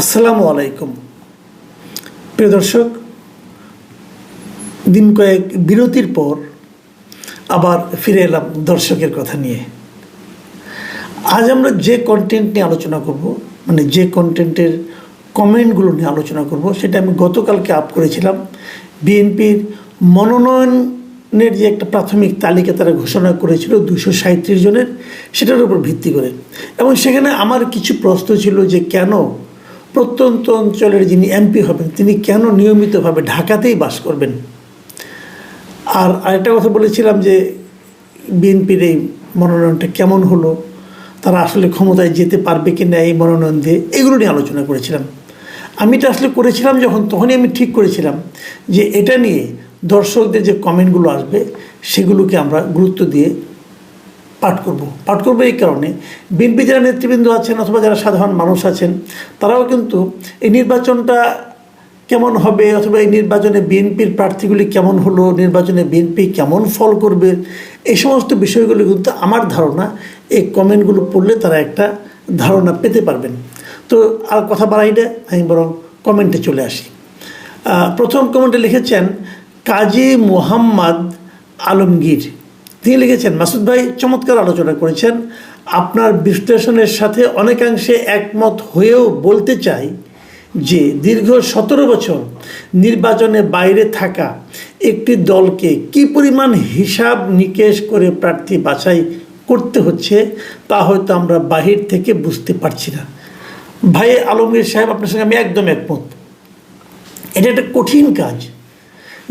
আসসালামু আলাইকুম। প্রিয় দর্শক, দিন কয়েক বিরতির পর আবার ফিরে এলাম দর্শকের কথা নিয়ে। আজ আমরা যে কন্টেন্ট নিয়ে আলোচনা করব মানে যে কন্টেন্টের কমেন্টগুলো নিয়ে আলোচনা করব, সেটা আমি গতকালকে আপ করেছিলাম। বিএনপির মনোনয়নের যে একটা প্রাথমিক তালিকা তারা ঘোষণা করেছিল দুশো সাঁত্রিশ জনের, সেটার উপর ভিত্তি করে। এবং সেখানে আমার কিছু প্রশ্ন ছিল যে কেন প্রত্যন্ত অঞ্চলের যিনি এমপি হবেন, তিনি কেন নিয়মিতভাবে ঢাকাতেই বাস করবেন? আর আরেকটা কথা বলেছিলাম যে বিএনপির এই মনোনয়নটা কেমন হলো? তারা আসলে ক্ষমতায় যেতে পারবে কি না এই মনোনয়ন দিয়ে এগুলো নিয়ে আলোচনা করেছিলাম। আমি এটা আসলে করেছিলাম যখন, তখনই আমি ঠিক করেছিলাম যে এটা নিয়ে দর্শকদের যে কমেন্টগুলো আসবে, সেগুলোকে আমরা গুরুত্ব দিয়ে পাঠ করব। পাঠ করব এই কারণে বিএনপি যারা নেতৃবৃন্দ আছেন অথবা যারা সাধারণ মানুষ আছেন, তারাও কিন্তু এই নির্বাচনটা কেমন হবে অথবা এই নির্বাচনে বিএনপির প্রার্থীগুলি কেমন হলো, নির্বাচনে বিএনপি কেমন ফল করবে, এই সমস্ত বিষয়গুলি কিন্তু আমার ধারণা, এই কমেন্টগুলো পড়লে তারা একটা ধারণা পেতে পারবেন। তো আর কথা বাড়াই না, আমি বরং কমেন্টে চলে আসি। প্রথম কমেন্টে লিখেছেন, কাজী মোহাম্মদ আলমগীর। তিনি লিখেছেন, মাসুদ ভাই চমৎকার আলোচনা করেছেন। আপনার বিশ্লেষণের সাথে অনেকাংশে একমত হয়েও বলতে চাই যে, দীর্ঘ সতেরো বছর নির্বাচনে বাইরে থাকা একটি দলকে কি পরিমাণ হিসাব নিকেশ করে প্রার্থী বাছাই করতে হচ্ছে তা হয়তো আমরা বাহির থেকে বুঝতে পারছি না। ভাই আলমগীর সাহেব, আপনার সঙ্গে আমি একদম একমত। এটা একটা কঠিন কাজ।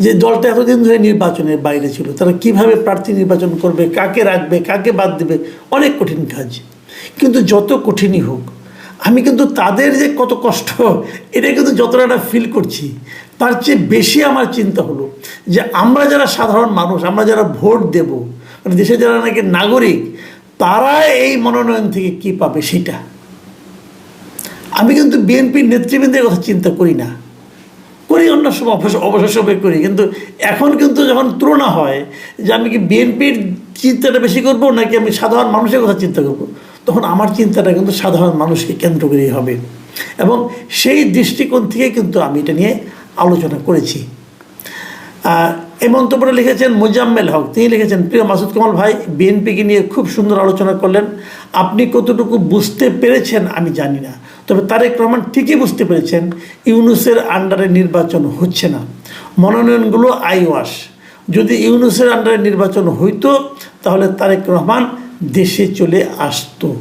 যে দলটা এতদিন ধরে নির্বাচনের বাইরে ছিল, তারা কীভাবে প্রার্থী নির্বাচন করবে, কাকে রাখবে, কাকে বাদ দেবে, অনেক কঠিন কাজ। কিন্তু যত কঠিনই হোক, আমি কিন্তু তাদের যে কত কষ্ট, এটা কিন্তু যতটা না ফিল করছি, তার চেয়ে বেশি আমার চিন্তা হলো যে আমরা যারা সাধারণ মানুষ, আমরা যারা ভোট দেব মানে দেশের যারা নাকি নাগরিক, তারা এই মনোনয়ন থেকে কি পাবে সেটা? আমি কিন্তু বিএনপির নেতৃবৃন্দের কথা চিন্তা করি না। করি, অন্য সময় অবসর সময় করি। কিন্তু এখন কিন্তু যখন তুলনা হয় যে আমি কি বিএনপির চিন্তাটা বেশি করব, নাকি আমি সাধারণ মানুষের কথা চিন্তা করব, তখন আমার চিন্তাটা কিন্তু সাধারণ মানুষকে কেন্দ্র করেই হবে। এবং সেই দৃষ্টিকোণ থেকে কিন্তু আমি এটা নিয়ে আলোচনা করেছি। এই মন্তব্যটা লিখেছেন মোজাম্মেল হক। তিনি লিখেছেন, প্রিয় মাসুদ কামাল ভাই, বিএনপিকে নিয়ে খুব সুন্দর আলোচনা করলেন। আপনি কতটুকু বুঝতে পেরেছেন আমি জানি না। তবে তারেক রহমান ঠিকই বুঝতে পেরেছেন ইউনুসের আন্ডারে নির্বাচন হচ্ছে না। মনোনয়নগুলো আইওয়াস। যদি ইউনুসের আন্ডারে নির্বাচন হইতো তাহলে তারেক রহমান দেশে চলে আসতো।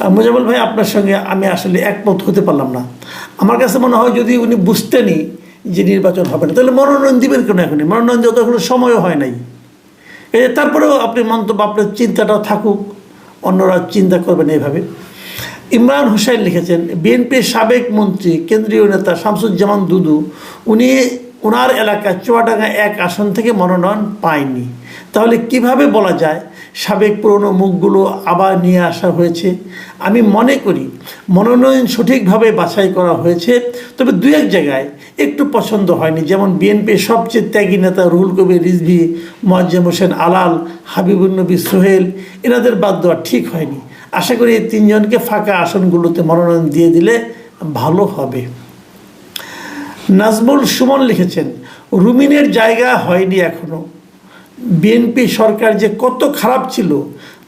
আহ, ভাই আপনার সঙ্গে আমি আসলে একমত হতে পারলাম না। আমার কাছে মনে হয় যদি উনি বুঝতেনই যে নির্বাচন হবে না তাহলে মনোনয়ন দিবেন কেন এখনই? মনোনয়ন দেওয়া তো সময়ও হয় নাই। এই তারপরেও আপনি মন্তব্য আপনার চিন্তাটাও থাকুক অন্যরা চিন্তা করবেন এইভাবে। ইমরান হোসেন লিখেছেন বিএনপির সাবেক মন্ত্রী, কেন্দ্রীয় নেতা শামসুজ্জামান দুদু, উনি ওনার এলাকা চুয়াডাঙ্গা এক আসন থেকে মনোনয়ন পায়নি। তাহলে কীভাবে বলা যায় সাবেক পুরনো মুখগুলো আবার নিয়ে আসা হয়েছে? আমি মনে করি মনোনয়ন সঠিকভাবে বাছাই করা হয়েছে, তবে দু এক জায়গায় একটু পছন্দ হয়নি। যেমন বিএনপির সবচেয়ে ত্যাগী নেতা রুহুল কবির, রিজভি, মোয়াজ্জেম হোসেন আলাল হাবিবুল নবী সোহেল, এনাদের বাদ দেওয়া ঠিক হয়নি। আশা করি এই তিনজনকে ফাঁকা আসনগুলোতে মনোনয়ন দিয়ে দিলে ভালো হবে। নাজমুল সুমন লিখেছেন, রুমিনের জায়গা হয়নি এখনও। বিএনপি সরকার যে কত খারাপ ছিল,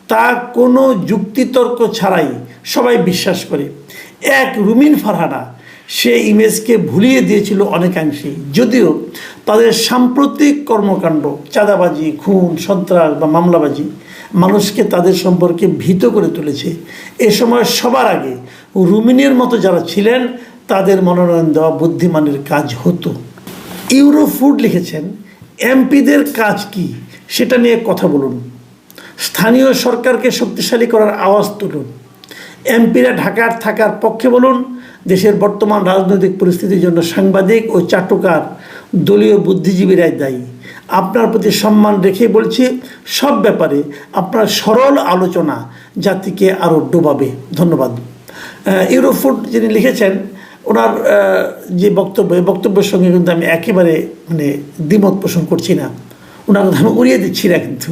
তা কোনো যুক্তিতর্ক ছাড়াই সবাই বিশ্বাস করে। এক, রুমিন ফারহানা, সে ইমেজকে ভুলিয়ে দিয়েছিল অনেকাংশেই যদিও তাদের সাম্প্রতিক কর্মকাণ্ড, চাঁদাবাজি, খুন, সন্ত্রাস বা মামলাবাজি মানুষকে তাদের সম্পর্কে ভীত করে তুলেছে। এ সময় সবার আগে রুমিনের মতো যারা ছিলেন, তাদের মনোনয়ন দেওয়া বুদ্ধিমানের কাজ হতো। ইউরোফুড লিখেছেন, এমপিদের কাজ কি? সেটা নিয়ে কথা বলুন। স্থানীয় সরকারকে শক্তিশালী করার আওয়াজ তুলুন। এমপিরা ঢাকার থাকার পক্ষে বলুন, দেশের বর্তমান রাজনৈতিক পরিস্থিতির জন্য সাংবাদিক ও চাটুকার দলীয় বুদ্ধিজীবীরাই দায়ী। আপনার প্রতি সম্মান রেখে বলছি, সব ব্যাপারে আপনার সরল আলোচনা জাতিকে আরও ডোবাবে। ধন্যবাদ। ইউরোফুড যিনি লিখেছেন, ওনার যে বক্তব্য, এই বক্তব্যের সঙ্গে কিন্তু আমি একেবারে মানে দ্বিমত পোষণ করছি না। ওনার কথা আমি উড়িয়ে দিচ্ছি না কিন্তু।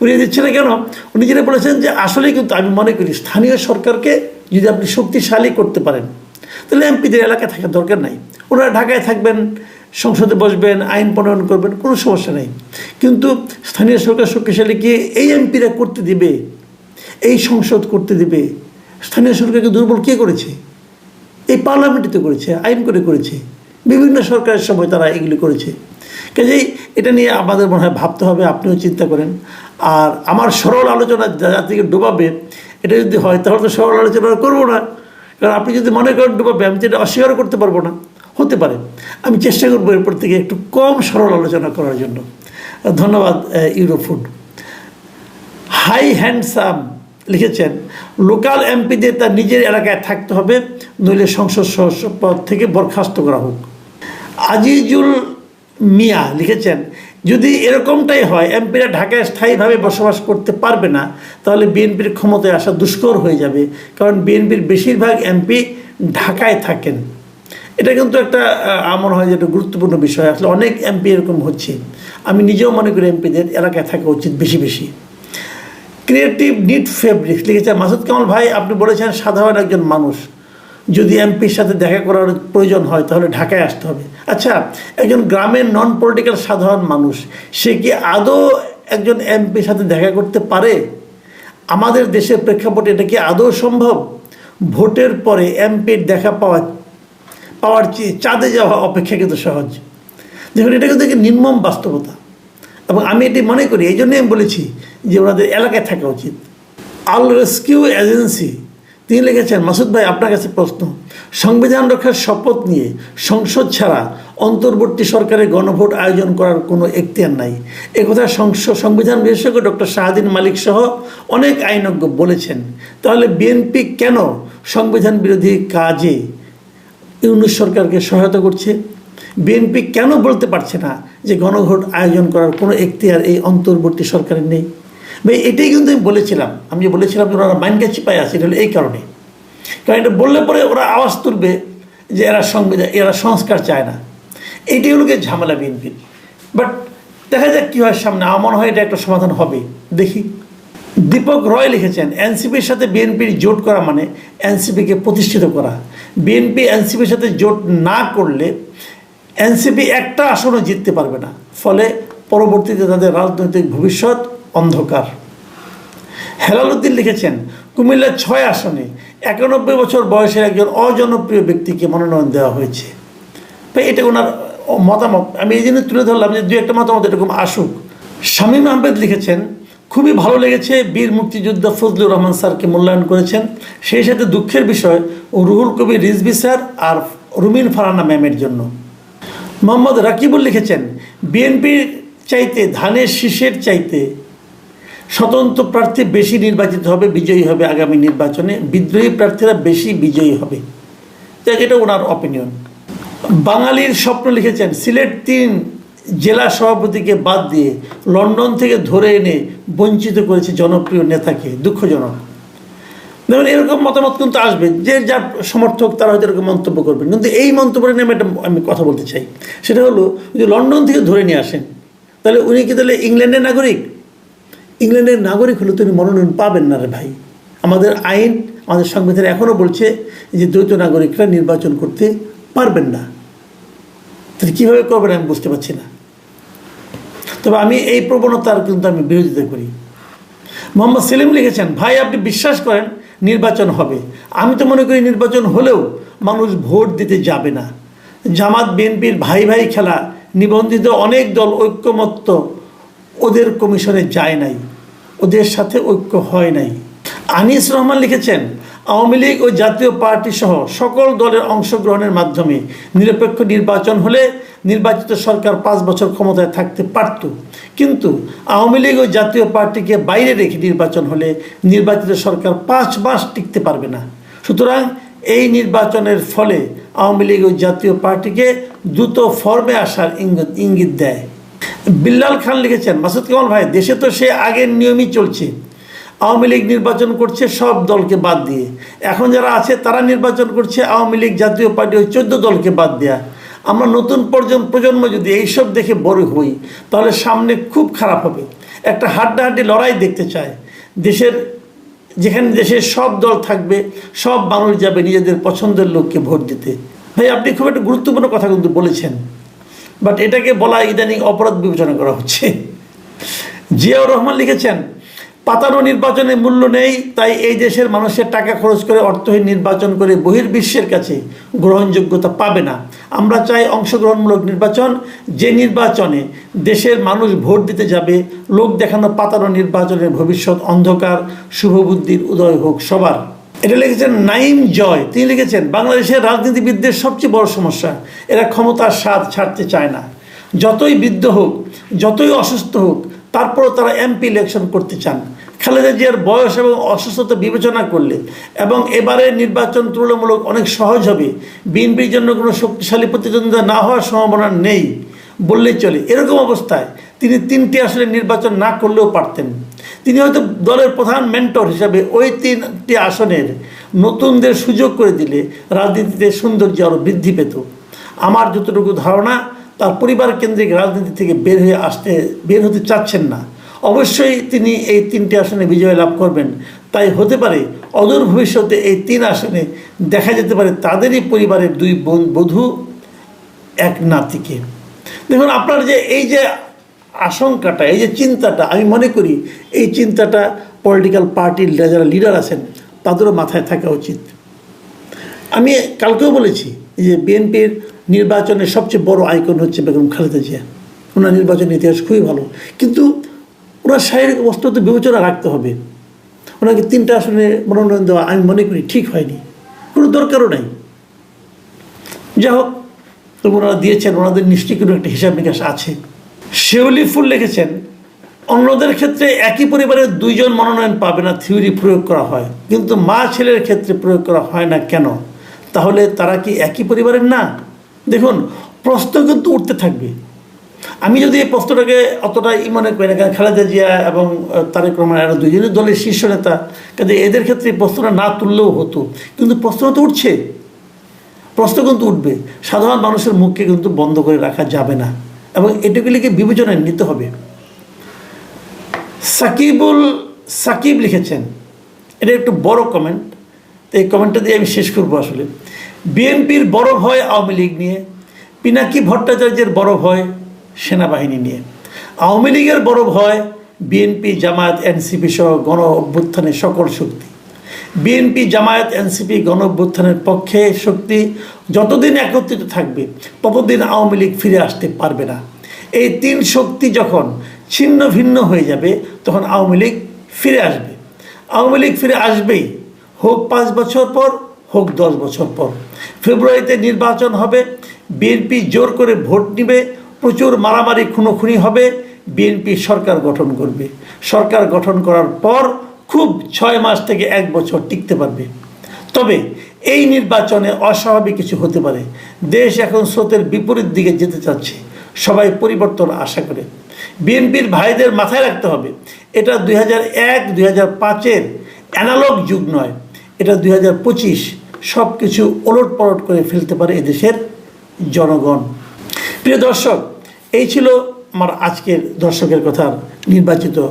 উড়িয়ে দিচ্ছি না কেন? উনি যেটা বলেছেন যে, আসলে কিন্তু আমি মনে করি স্থানীয় সরকারকে যদি আপনি শক্তিশালী করতে পারেন, তাহলে এমপিদের এলাকায় থাকার দরকার নাই। ওনারা ঢাকায় থাকবেন সংসদে বসবেন, আইন প্রণয়ন করবেন, কোনো সমস্যা নেই। কিন্তু স্থানীয় সরকার শক্তিশালী কি এই এমপিরা করতে দিবে? এই সংসদ করতে দিবে? স্থানীয় সরকারকে দুর্বল কে করেছে? এই পার্লামেন্টে করেছে, আইন করে করেছে। বিভিন্ন সরকারের সময় তারা এগুলি করেছে। কাজেই এটা নিয়ে আমাদের মনে হয় ভাবতে হবে, আপনিও চিন্তা করেন। আর আমার সরল আলোচনা জাতিকে ডোবাবে, এটা যদি হয় তাহলে তো সরল আলোচনা করব না। কারণ আপনি যদি মনে করেন ডোবাবে, আমি তো এটা অস্বীকারও করতে পারব না। হতে পারে। আমি চেষ্টা করব এরপর থেকে একটু কম সরল আলোচনা করার জন্য। ধন্যবাদ ইউরোফুড হাই হ্যান্ডসাম লিখেছেন লোকাল এমপিদের তার নিজের এলাকায় থাকতে হবে, নইলে সংসদ সদস্য পদ থেকে বরখাস্ত করা হোক। আজিজুল মিয়া লিখেছেন, যদি এরকমটাই হয় এমপিরা ঢাকায় স্থায়ীভাবে বসবাস করতে পারবে না, তাহলে বিএনপির ক্ষমতায় আসা দুষ্কর হয়ে যাবে। কারণ বিএনপির বেশিরভাগ এমপি ঢাকায় থাকেন। এটা কিন্তু একটা আমার হয় যে একটা গুরুত্বপূর্ণ বিষয়। আসলে অনেক এমপি এরকম হচ্ছে। আমি নিজেও মনে করি এমপিদের এলাকায় থাকা উচিত বেশি বেশি। ক্রিয়েটিভ নিট ফেব্রিক্স লিখেছেন মাসুদ কামাল, ভাই, আপনি বলেছেন সাধারণ একজন মানুষ। যদি এমপির সাথে দেখা করার প্রয়োজন হয়, তাহলে ঢাকায় আসতে হবে। আচ্ছা একজন গ্রামের নন পলিটিক্যাল সাধারণ মানুষ, সে কি আদৌ একজন এমপির সাথে দেখা করতে পারে? আমাদের দেশের প্রেক্ষাপটে এটা কি আদৌ সম্ভব? ভোটের পরে এমপির দেখা পাওয়া পাওয়ার চেয়ে চাঁদে যাওয়া অপেক্ষা কিন্তু সহজ। দেখুন, এটা কিন্তু নির্মম বাস্তবতা। এবং আমি এটি মনে করি, এই জন্যই আমি বলেছি যে ওনাদের এলাকায় থাকা উচিত। আল রেস্কিউ এজেন্সি, তিনি লিখেছেন, মাসুদ ভাই, আপনার কাছে প্রশ্ন। সংবিধান রক্ষার শপথ নিয়ে সংসদ ছাড়া অন্তর্বর্তী সরকারের গণভোট আয়োজন করার কোনো এখতিয়ার নাই। একথা সংসদ সংবিধান বিশেষজ্ঞ ডক্টর শাহাদিন মালিক সহ অনেক আইনজ্ঞ বলেছেন। তাহলে বিএনপি কেন সংবিধান বিরোধী কাজে ইউনুস সরকারকে সহায়তা করছে। বিএনপি কেন বলতে পারছে না যে গণভোট আয়োজন করার কোনো এখতিয়ার এই অন্তর্বর্তী সরকারের নেই? ভাই, এটাই কিন্তু আমি বলেছিলাম। আমি যে বলেছিলাম যে ওরা মাইন্ড চিপায় আছে, এটা হলো এই কারণে। কারণ এটা বললে পরে ওরা আওয়াজ তুলবে যে এরা সংবিধান এরা সংস্কার চায় না। এইটাই হলো ঝামেলা বিএনপির। বাট দেখা যাক কী হয় সামনে। আমার মনে হয় এটা একটা সমাধান হবে। দেখি। দীপক রয় লিখেছেন এনসিপির সাথে বিএনপির জোট করা মানে এনসিপিকে প্রতিষ্ঠিত করা। বিএনপি এনসিপির সাথে জোট না করলে এনসিপি একটা আসনও জিততে পারবে না। ফলে পরবর্তীতে তাদের রাজনৈতিক ভবিষ্যৎ অন্ধকার। হেলালুদ্দিন লিখেছেন কুমিল্লার ছয় আসনে একানব্বই বছর বয়সের একজন অজনপ্রিয় ব্যক্তিকে মনোনয়ন দেওয়া হয়েছে। এটা ওনার মতামত। আমি এই জন্য তুলে ধরলাম যে দু একটা মতামত এরকম আসুক। শামীম আহমেদ লিখেছেন খুবই ভালো লেগেছে বীর মুক্তিযোদ্ধা ফজলুর রহমান স্যারকে মূল্যায়ন করেছেন। সেই সাথে দুঃখের বিষয় ও রুহুল কবির রিজভি স্যার আর রুমিন ফারানা ম্যামের জন্য। মোহাম্মদ রাকিবুল লিখেছেন বিএনপির চাইতে ধানের শীষের চাইতে স্বতন্ত্র প্রার্থী বেশি নির্বাচিত হবে, বিজয়ী হবে আগামী নির্বাচনে। বিদ্রোহী প্রার্থীরা বেশি বিজয়ী হবে। এটা ওনার অপিনিয়ন বাঙালির স্বপ্ন লিখেছেন, সিলেট তিন জেলা সভাপতিকে বাদ দিয়ে লন্ডন থেকে ধরে এনে বঞ্চিত করেছে জনপ্রিয় নেতাকে, দুঃখজনক। দেখুন, এরকম মতামত কিন্তু আসবে যে যার সমর্থক তারা হয়তো এরকম মন্তব্য করবেন। কিন্তু এই মন্তব্যের নিয়ে একটা আমি কথা বলতে চাই। সেটা হলো, যদি লন্ডন থেকে ধরে নিয়ে আসেন, তাহলে উনি কি তাহলে ইংল্যান্ডের নাগরিক? ইংল্যান্ডের নাগরিক হলে তিনি মনোনয়ন পাবেন না রে ভাই। আমাদের আইন, আমাদের সংবিধান এখনও বলছে যে দ্বৈত নাগরিকরা নির্বাচন করতে পারবেন না। তাহলে কীভাবে করবেন আমি বুঝতে পারছি না। তবে আমি এই প্রবণতার কিন্তু আমি বিরোধিতা করি। মোহাম্মদ সেলিম লিখেছেন, ভাই, আপনি বিশ্বাস করেন নির্বাচন হবে। আমি তো মনে করি নির্বাচন হলেও মানুষ ভোট দিতে যাবে না। জামাত, বিএনপির ভাই ভাই খেলা নিবন্ধিত অনেক দল ঐক্যমত্য ওদের কমিশনে যায় নাই। ওদের সাথে ঐক্য হয় নাই। আনিস রহমান লিখেছেন আওয়ামী লীগ ও জাতীয় পার্টি সহ সকল দলের অংশগ্রহণের মাধ্যমে নিরপেক্ষ নির্বাচন হলে নির্বাচিত সরকার পাঁচ বছর ক্ষমতায় থাকতে পারত। কিন্তু আওয়ামী লীগ ও জাতীয় পার্টিকে বাইরে রেখে নির্বাচন হলে নির্বাচিত সরকার পাঁচ মাস টিকতে পারবে না। সুতরাং এই নির্বাচনের ফলে আওয়ামী লীগ ও জাতীয় পার্টিকে দ্রুত ফর্মে আসার ইঙ্গিত ইঙ্গিত দেয়। বিল্লাল খান লিখেছেন, মাসুদ কামাল ভাই, দেশে তো সে আগের নিয়মই চলছে। আওয়ামী লীগ নির্বাচন করছে, সব দলকে বাদ দিয়ে। এখন যারা আছে, তারা নির্বাচন করছে, আওয়ামী লীগ জাতীয় পার্টি ওই চোদ্দ দলকে বাদ দেয়া। আমরা নতুন প্রজন্ম প্রজন্ম যদি এইসব দেখে বড় হই, তাহলে সামনে খুব খারাপ হবে। একটা হাড্ডাহাড্ডি লড়াই দেখতে চায়। দেশের যেখানে দেশের সব দল থাকবে, সব মানুষ যাবে নিজেদের পছন্দের লোককে ভোট দিতে। ভাই, আপনি খুব একটা গুরুত্বপূর্ণ কথা কিন্তু বলেছেন। বাট এটাকে বলা ইদানিং অপরাধ বিবেচনা করা হচ্ছে। জিয়াউর রহমান লিখেছেন পাতানো নির্বাচনে মূল্য নেই, তাই এই দেশের মানুষের টাকা খরচ করে অর্থহীন নির্বাচন করে বহির্বিশ্বের কাছে গ্রহণযোগ্যতা পাবে না। আমরা চাই অংশগ্রহণমূলক নির্বাচন, যে নির্বাচনে দেশের মানুষ ভোট দিতে যাবে, লোক দেখানো পাতানো নির্বাচনের ভবিষ্যৎ অন্ধকার, শুভবুদ্ধির উদয় হোক সবার। এটা লিখেছেন নাইম জয়। তিনি লিখেছেন, বাংলাদেশের রাজনীতিবিদদের সবচেয়ে বড় সমস্যা, এরা ক্ষমতার স্বাদ ছাড়তে চায় না। যতই বৃদ্ধ হোক, যতই অসুস্থ হোক তারপরও তারা এমপি ইলেকশন করতে চান। খালেদা জিয়ার বয়স এবং অসুস্থতা বিবেচনা করলে এবং এবারে নির্বাচন তুলনামূলক অনেক সহজ হবে। বিএনপির জন্য কোনো শক্তিশালী প্রতিদ্বন্দ্বিতা না হওয়ার সম্ভাবনা নেই বললেই চলে। এরকম অবস্থায় তিনি তিনটি আসলে নির্বাচন না করলেও পারতেন। তিনি হয়তো দলের প্রধান মেন্টর হিসাবে ওই তিনটি আসনের নতুনদের সুযোগ করে দিলে রাজনীতিতে সৌন্দর্য আরও বৃদ্ধি পেত। আমার যতটুকু ধারণা তার পরিবার কেন্দ্রিক রাজনীতি থেকে বের হয়ে আসতে বের হতে চাচ্ছেন না। অবশ্যই তিনি এই তিনটি আসনে বিজয় লাভ করবেন। তাই হতে পারে অদূর ভবিষ্যতে এই তিন আসনে দেখা যেতে পারে তাদেরই পরিবারের দুই বধূ, এক নাতিকে। দেখুন, আপনার যে এই যে আশঙ্কাটা, এই যে চিন্তাটা, আমি মনে করি এই চিন্তাটা পলিটিক্যাল পার্টির যারা লিডার আছেন, তাদেরও মাথায় থাকা উচিত। আমি কালকেও বলেছি যে বিএনপির নির্বাচনের সবচেয়ে বড় আইকন হচ্ছে বেগম খালেদা জিয়া। ওনার নির্বাচনের ইতিহাস খুবই ভালো। কিন্তু ওনার শারীরিক অবস্থা তো বিবেচনা রাখতে হবে। ওনাকে তিনটা আসনে মনোনয়ন দেওয়া আমি মনে করি ঠিক হয়নি। কোনো দরকারও নাই। যাই হোক তো ওনারা দিয়েছেন, ওনাদের নিশ্চয়ই কোনো একটা হিসাব নিকাশ আছে। শেউলি ফুল লিখেছেন, অন্যদের ক্ষেত্রে একই পরিবারের দুইজন মনোনয়ন পাবে না থিওরি প্রয়োগ করা হয়। কিন্তু মা ছেলের ক্ষেত্রে প্রয়োগ করা হয় না কেন? তাহলে তারা কি একই পরিবারের না? দেখুন, প্রশ্ন কিন্তু উঠতে থাকবে। আমি যদি এই প্রশ্নটাকে অতটা ই মনে করি না, কারণ খালেদা জিয়া এবং তারেক রহমান এরা দুইজনই দলের শীর্ষ নেতা কাজে এদের ক্ষেত্রে প্রশ্নটা না তুললেও হতো। কিন্তু প্রশ্ন তো উঠছে। প্রশ্ন কিন্তু উঠবে। সাধারণ মানুষের মুখকে কিন্তু বন্ধ করে রাখা যাবে না। এবং এটুকুলিকে বিবেচনায় নিতে হবে। সাকিবুল, সাকিব লিখেছেন। এটা একটু বড় কমেন্ট তো এই কমেন্টটা দিয়ে আমি শেষ করব আসলে। বিএনপির বড় ভয় আওয়ামী লীগ নিয়ে, পিনাকি ভট্টাচার্যের বড় ভয় সেনাবাহিনী নিয়ে। আওয়ামী লীগের বড় ভয় বিএনপি, জামায়াত, এনসিপি সহ গণ অভ্যুত্থানের সকল শক্তি। বিএনপি, জামায়াত, এনসিপি গণ অভ্যুত্থানের পক্ষে শক্তি যতদিন একত্রিত থাকবে, ততদিন আওয়ামী লীগ ফিরে আসতে পারবে না। এই তিন শক্তি যখন ছিন্ন ভিন্ন হয়ে যাবে, তখন আওয়ামী লীগ ফিরে আসবে। আওয়ামী লীগ ফিরে আসবেই। হোক পাঁচ বছর পর হোক দশ বছর পর। ফেব্রুয়ারিতে নির্বাচন হবে, বিএনপি জোর করে ভোট নিবে, প্রচুর মারামারি, খুনোখুনি হবে, বিএনপি সরকার গঠন করবে। সরকার গঠন করার পর খুব ছয় মাস থেকে এক বছর টিকতে পারবে। তবে এই নির্বাচনে অস্বাভাবিক কিছু হতে পারে। দেশ এখন স্রোতের বিপরীত দিকে যেতে চাচ্ছে। সবাই পরিবর্তন আশা করে। বিএনপির ভাইদের মাথায় রাখতে হবে, এটা দুই হাজার এক, দুই হাজার পাঁচের অ্যানালগ যুগ নয়, এটা দুই হাজার পঁচিশ সব কিছু ওলট পালট করে ফেলতে পারে এদেশের জনগণ। প্রিয় দর্শক, এই ছিল আমার আজকের দর্শকের কথার নির্বাচিত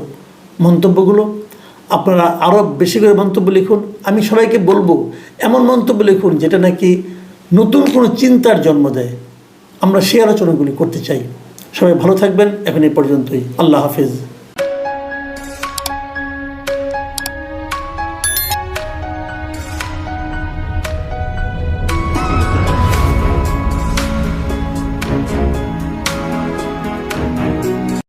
মন্তব্যগুলো। আপনারা আরও বেশি করে মন্তব্য লিখুন। আমি সবাইকে বলব, এমন মন্তব্য লিখুন যেটা নাকি নতুন কোনো চিন্তার জন্ম দেয়। আমরা সেই আলোচনাগুলি করতে চাই। সবাই ভালো থাকবেন। এখন এই পর্যন্তই। আল্লাহ হাফিজ।